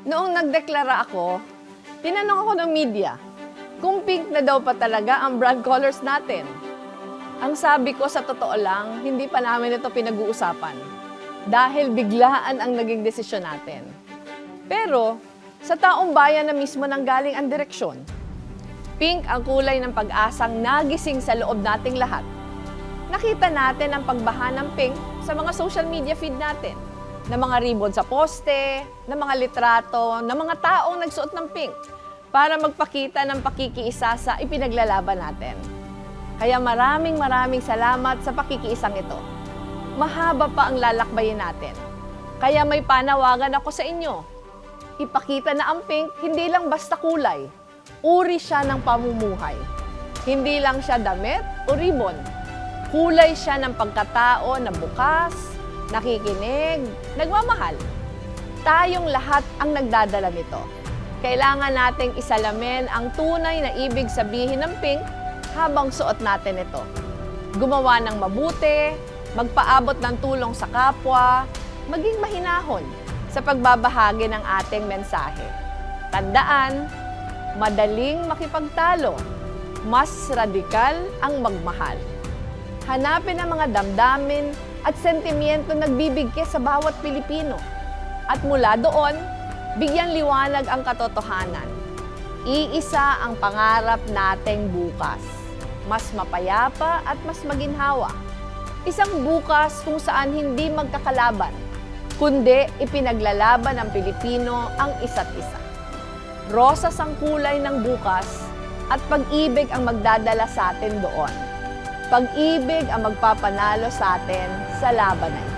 Noong nagdeklara ako, tinanong ako ng media kung pink na daw pa talaga ang brand colors natin. Ang sabi ko sa totoo lang, hindi pa namin ito pinag-uusapan dahil biglaan ang naging desisyon natin. Pero sa taong bayan na mismo nang galing ang direksyon, pink ang kulay ng pag-asang nagising sa loob nating lahat. Nakita natin ang pagbaha ng pink sa mga social media feed natin na mga ribbon sa poste, na mga litrato, na mga taong nagsuot ng pink para magpakita ng pakikiisa sa ipinaglalaban natin. Kaya maraming maraming salamat sa pakikiisang ito. Mahaba pa ang lalakbayin natin. Kaya may panawagan ako sa inyo. Ipakita na ang pink hindi lang basta kulay. Uri siya ng pamumuhay. Hindi lang siya damit o ribbon. Kulay siya ng pagkatao na bukas, nakikinig, nagmamahal. Tayong lahat ang nagdadala nito. Kailangan nating isalamin ang tunay na ibig sabihin ng pink habang suot natin ito. Gumawa ng mabuti, magpaabot ng tulong sa kapwa, maging mahinahon sa pagbabahagi ng ating mensahe. Tandaan, madaling makipagtalo, mas radikal ang magmahal. Hanapin ang mga damdamin at sentimiento nagbibigay sa bawat Pilipino. At mula doon, bigyan liwanag ang katotohanan. Iisa ang pangarap nating bukas. Mas mapayapa at mas maginhawa. Isang bukas kung saan hindi magkakalaban, kundi ipinaglalaban ng Pilipino ang isa't isa. Rosas ang kulay ng bukas at pag-ibig ang magdadala sa atin doon. Pag-ibig ang magpapanalo sa atin sa laban na ito.